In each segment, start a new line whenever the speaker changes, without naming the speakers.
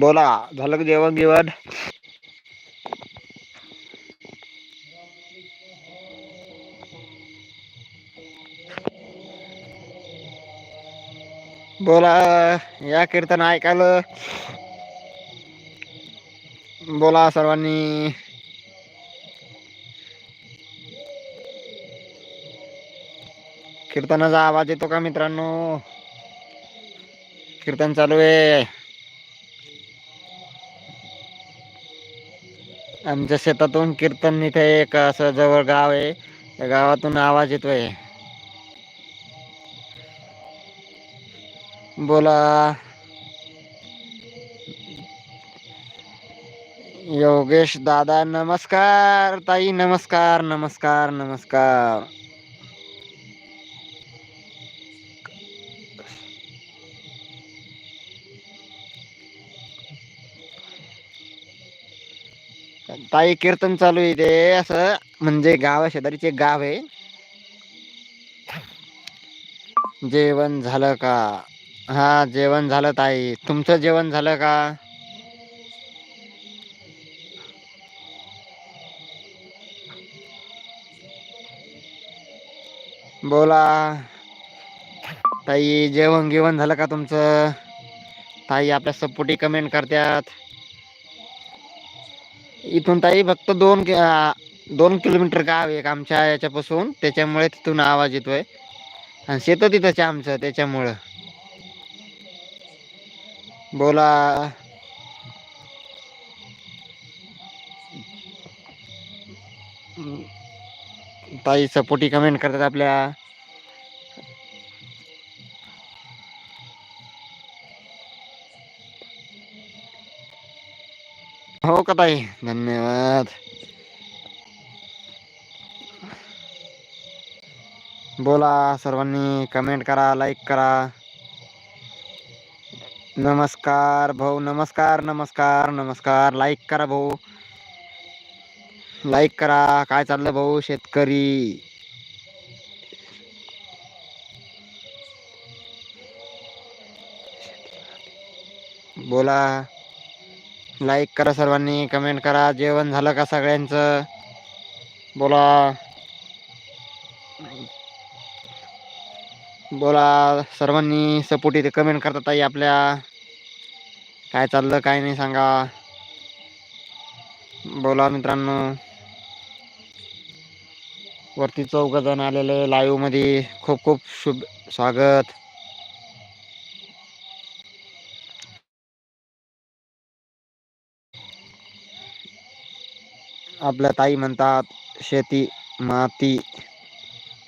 बोला झालं क जेवण बिवण? बोला या कीर्तन ऐकायला. बोला सर्वांनी. कीर्तनाचा आवाज येतो का मित्रांनो? कीर्तन चालू आहे. आमच्या शेतातून कीर्तन इथे एक असं जवळ गाव आहे. त्या गावातून आवाज येतोय. बोला. योगेश दादा नमस्कार. ताई नमस्कार नमस्कार नमस्कार. ताई कीर्तन चालू आहे ते असं म्हणजे गावा शेजारीचे गाव आहे. जेवण झालं का? हा जेवण झालं ताई. तुमचं जेवण झालं का? बोला. ताई जेवण गिवण झालं का तुमचं? ताई आपल्या सपोर्टी कमेंट करतात इथून ताई फक्त दोन कि- आ, दोन किलोमीटर गाव आहे एक आमच्या याच्यापासून. त्याच्यामुळे तिथून आवाज येतोय. आणि शेत तिथंच आहे आमचं त्याच्यामुळं. बोला. ताई सपोर्टी कमेंट करतात आपल्या. हो का ताई? धन्यवाद. बोला सर्वांनी कमेंट करा लाईक करा. नमस्कार भाऊ नमस्कार नमस्कार नमस्कार. लाईक करा भाऊ. लाईक करा. काय चाललं भाऊ शेतकरी? बोला. लाईक करा सर्वांनी कमेंट करा. जेवण झालं का सगळ्यांचं? बोला. बोला. सर्वांनी सपोर्ट इथे कमेंट करतात ताई आपल्या. काय चाललं काय नाही सांगा. बोला मित्रांनो. वरती चौघ जण आलेले लाईव्हमध्ये खूप खूप शुभ स्वागत. आपल्या ताई म्हणतात शेती माती.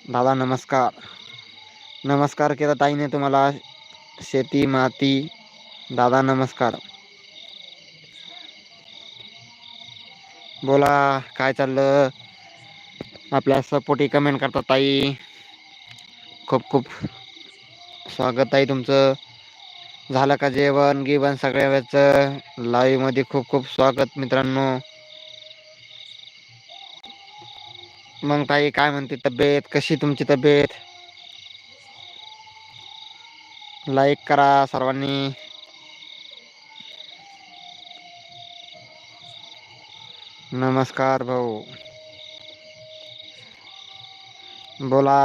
दादा नमस्कार. नमस्कार केला ताईने तुम्हाला. शेती माती. दादा नमस्कार. बोला काय चाललं? आपल्या सपोर्टी कमेंट करतात ताई. खूप खूप स्वागत आहे तुमचं. झालं का जेवण गिवण सगळ्या वेळचं? लाईव्हमध्ये खूप खूप स्वागत मित्रांनो. मग ताई काय म्हणते तब्येत? कशी तुमची तब्येत? लाईक करा सर्वांनी. नमस्कार भाऊ. बोला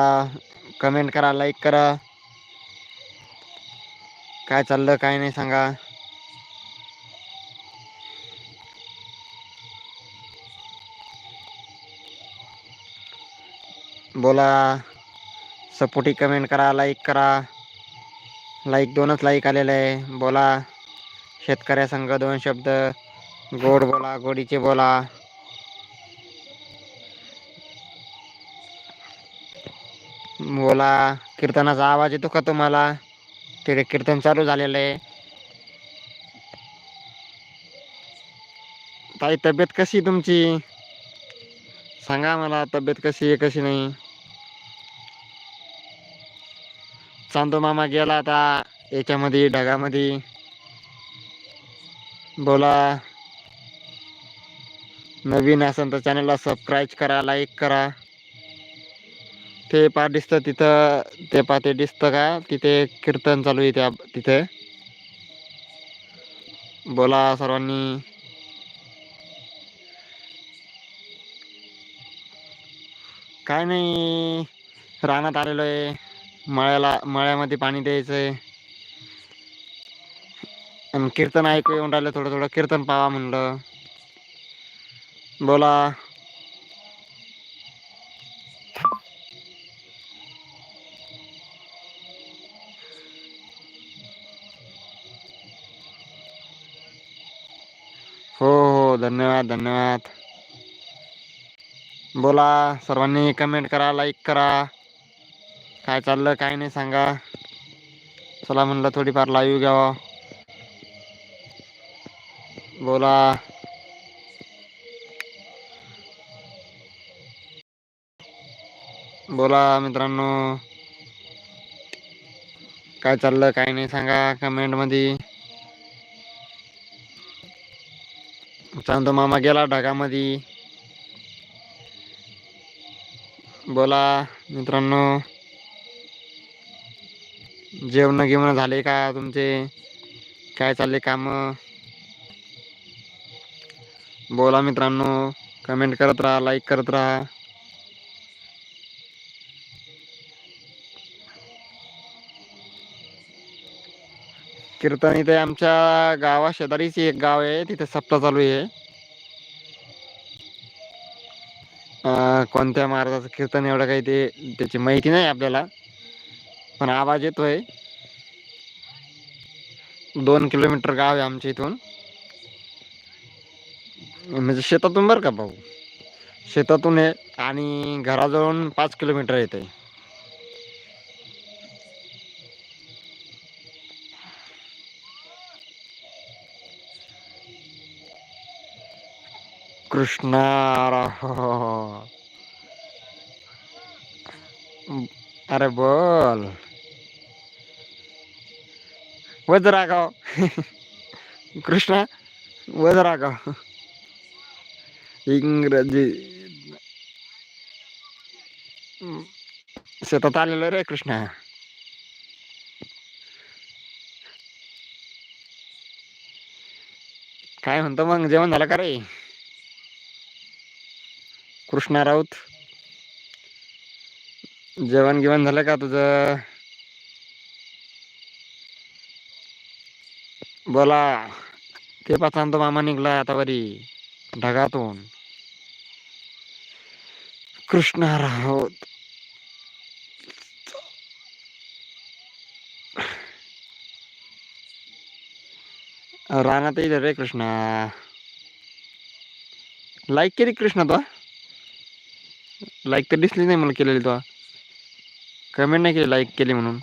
कमेंट करा लाईक करा. काय चाललं काय नाही सांगा. बोला. सपोर्टी कमेंट करा लाईक करा. लाईक दोनच लाईक आलेलं आहे. बोला. शेतकऱ्या संघ दोन शब्द. गोड बोला गोडीचे बोला. बोला. कीर्तनाचा आवाज येतो का तुम्हाला? तिकडे कीर्तन चालू झालेलं आहे. ताई तब्येत कशी तुमची? सांगा मला तब्येत कशी आहे कशी नाही? चांदो मामा गेला आता याच्यामध्ये ढगामध्ये. बोला. नवीन असेल तर चॅनलला सबस्क्राईब करा लाईक करा. ते पा दिसतं तिथं ते पा ते दिसतं का? तिथे कीर्तन चालू आहे त्या तिथे. बोला सर्वांनी. काय नाही. रानात आलेलो आहे. मळ्याला मळ्यामध्ये पाणी द्यायचंय. आणि कीर्तन ऐकू येऊन राहिलं थोडं थोडं. कीर्तन पावा म्हणलं. बोला. हो हो. धन्यवाद धन्यवाद. बोला सर्वांनी कमेंट करा लाईक करा. काय चाललं काय नाही सांगा. चला म्हणलं थोडीफार लाईव्ह घ्यावं. बोला. बोला मित्रांनो. काय चाललं काय नाही सांगा कमेंटमध्ये चांदो मामा गेला ढगामध्ये बोला मित्रांनो. जेवण घेऊन झाले का तुमचे? काय चालले काम? बोला मित्रांनो. कमेंट करत राहा लाईक करत राहा. कीर्तन इथे आमच्या गावा शेजारीच एक गाव आहे तिथे सप्ताह चालू आहे. अं, कोणत्या महाराजाचं कीर्तन एवढं काही ते त्याची माहिती नाही आपल्याला. पण आवाज येतोय. दोन किलोमीटर गाव आहे आमच्या इथून. म्हणजे शेतातून बरं का भाऊ? शेतातून आहे आणि घराजवळून पाच किलोमीटर येते कृष्णा अरे बोल. वज रागाव कृष्णा वज रागाव इंग्रजी. शेतात आलेलो रे कृष्णा. काय म्हणतो मग? जेवण झालं का रे? कृष्णा राऊत. जेवण गिवण झालं का तुझं? बोला. ते पाचान तो मामा निघला आता वरी ढगातून. कृष्णा राऊत. रानात येईल रे कृष्णा. लाईक केली कृष्णा तो? लाईक तर दिसली नाही मला केलेली तो कमेंट नाही केली लाईक केली म्हणून.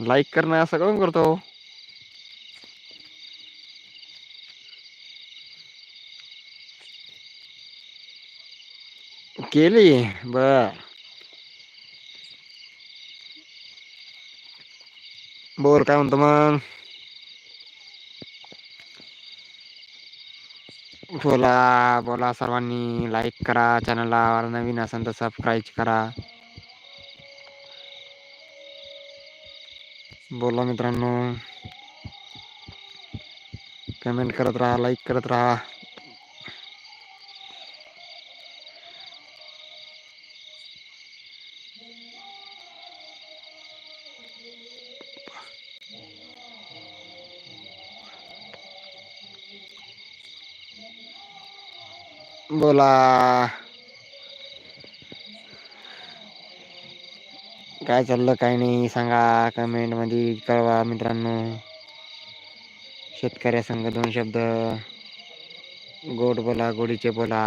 लाईक करणं असं काऊन करतो? केली बर. बोल काय म्हणतो मग? बोला बोला सर्वांनी लाईक करा चॅनलला नवीन असेल तर सबस्क्राईब करा. बोला मित्रांनो. कमेंट करत राहा लाईक करत राहा. बोला. काय चाललं काय नाही सांगा कमेंटमध्ये कळवा मित्रांनो. शेतकऱ्या संघ दोन शब्द. गोड बोला गोडीचे बोला.